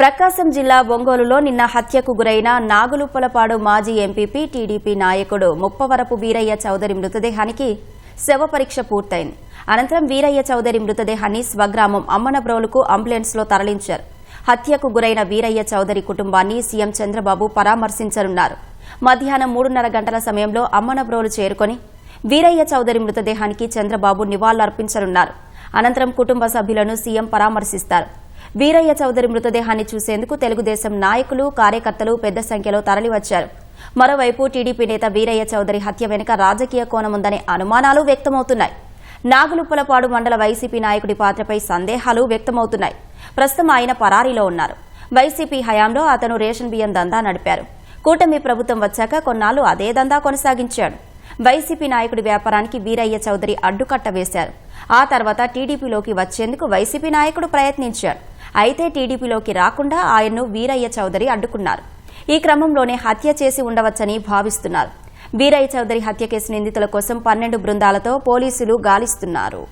ప్రకాశం జిల్లా ఒంగోలులో నిన్న హత్యకు గురైన నాగులుప్పలపాడు మాజీ ఎంపీపీ టీడీపీ నాయకుడు ముప్పవరపు వీరయ్య చౌదరి మృతదేహానికి శవ పరీక్ష పూర్తయింది. అనంతరం వీరయ్య చౌదరి మృతదేహాన్ని స్వగ్రామం అమ్మనబ్రోలుకు అంబులెన్స్లో తరలించారు. హత్యకు గురైన వీరయ్య చౌదరి కుటుంబాన్ని సీఎం చంద్రబాబు పరామర్శించనున్నారు. మధ్యాహ్నం మూడున్నర గంటల సమయంలో అమ్మనబ్రోలు చేరుకొని వీరయ్య చౌదరి మృతదేహానికి చంద్రబాబు నివాళులర్పించనున్నారు. అనంతరం కుటుంబ సభ్యులను సీఎం పరామర్శిస్తారు. వీరయ్య చౌదరి మృతదేహాన్ని చూసేందుకు తెలుగుదేశం నాయకులు కార్యకర్తలు పెద్ద సంఖ్యలో తరలివచ్చారు. మరోవైపు టీడీపీ నేత వీరయ్య చౌదరి హత్య వెనుక రాజకీయ కోణముందనే అనుమానాలు వ్యక్తమవుతున్నాయి. నాగులుప్పలపాడు మండల వైసీపీ నాయకుడి పాత్రపై సందేహాలు వ్యక్తమవుతున్నాయి. ప్రస్తుతం ఆయన పరారీలో ఉన్నారు. వైసీపీ హయాంలో అతను రేషన్ బియ్యం దందా నడిపారు. కూటమి ప్రభుత్వం వచ్చాక కొన్నాళ్ళు అదే దందా కొనసాగించాడు. వైసీపీ నాయకుడి వ్యాపారానికి వీరయ్య చౌదరి అడ్డుకట్ట వేశారు. ఆ తర్వాత టీడీపీలోకి వచ్చేందుకు వైసీపీ నాయకుడు ప్రయత్నించాడు అయితే టీడీపీలోకి రాకుండా ఆయన్ను వీరయ్య చౌదరి అడ్డుకున్నారు. ఈ క్రమంలోనే హత్య చేసి ఉండవచ్చని భావిస్తున్నారు. వీరయ్య చౌదరి హత్య కేసు నిందితుల కోసం పన్నెండు బృందాలతో పోలీసులు గాలిస్తున్నారు.